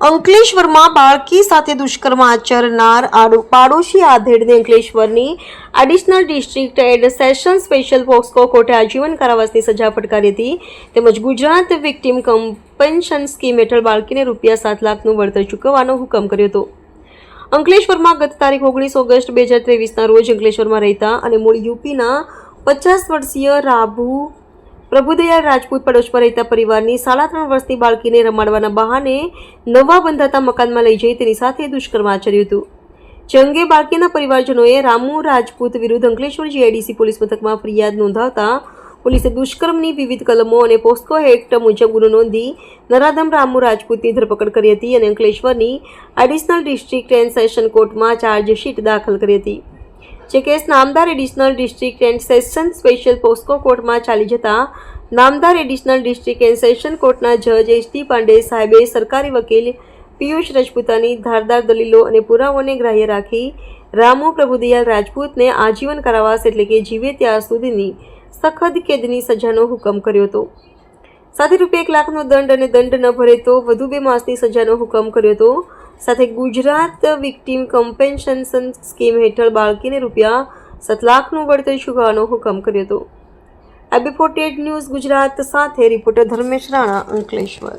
અંકલેશ્વરમાં બાળકી સાથે દુષ્કર્મ આચરનાર પાડોશી આધેડને અંકલેશ્વરની additional district and session special POCSO કોર્ટે આજીવન કારાવાસની સજા ફટકારી હતી. તેમજ ગુજરાત વિક્ટિમ કમ્પેન્શન સ્કીમ હેઠળ બાળકીને રૂપિયા સાત લાખનું વળતર ચૂકવવાનો હુકમ કર્યો હતો. અંકલેશ્વરમાં ગત તારીખ ઓગણીસ ઓગસ્ટ બે હજાર ત્રેવીસના રોજ અંકલેશ્વરમાં રહેતા અને મૂળ યુપીના પચાસ વર્ષીય રાભુ પ્રભુદયાળ રાજપૂત પડોશમાં રહેતા પરિવારની સાડા ત્રણ વર્ષની બાળકીને રમાડવાના બહાને નવા બંધાતા મકાનમાં લઈ જઈ તેની સાથે દુષ્કર્મ આચર્યું હતું. જે અંગે બાળકીના પરિવારજનોએ રામુ રાજપૂત વિરુદ્ધ અંકલેશ્વર જીઆઈડીસી પોલીસ મથકમાં ફરિયાદ નોંધાવતા પોલીસે દુષ્કર્મની વિવિધ કલમો અને પોસ્કો એક્ટ મુજબ ગુનો નોંધી નરાધમ રામુ રાજપૂતની ધરપકડ કરી હતી અને અંકલેશ્વરની એડિશનલ ડિસ્ટ્રિક્ટ એન્ડ સેશન કોર્ટમાં ચાર્જશીટ દાખલ કરી હતી. જે કેસ નામદાર additional district and session special POCSO કોર્ટમાં ચાલી જતા. નામદાર એડિશનલ ડિસ્ટ્રિક્ટ એન્ડ સેશન કોર્ટના જજ એચ ટી પાંડે સાહેબે સરકારી વકીલ પિયુષ રાજપૂતાની ધારદાર દલીલો અને પુરાવાઓને ગ્રાહ્ય રાખી રામુ પ્રભુદયાલ રાજપૂતને આજીવન કારાવાસ એટલે કે જીવે ત્યાં સુધીની સખત કેદની સજાનો હુકમ કર્યો હતો. સાથે રૂપિયા એક લાખનો દંડ અને દંડ ન ભરે તો વધુ બે માસની સજાનો હુકમ કર્યો હતો. સાથે ગુજરાત વિક્ટીમ કમ્પેન્શન સ્કીમ હેઠળ બાળકીને રૂપિયા સાત લાખનું વળતર ચૂકવવાનો હુકમ કર્યો હતો. આબી ફોર્ટી ન્યૂઝ ગુજરાત સાથે રિપોર્ટર ધર્મેશ રાણા અંકલેશ્વર.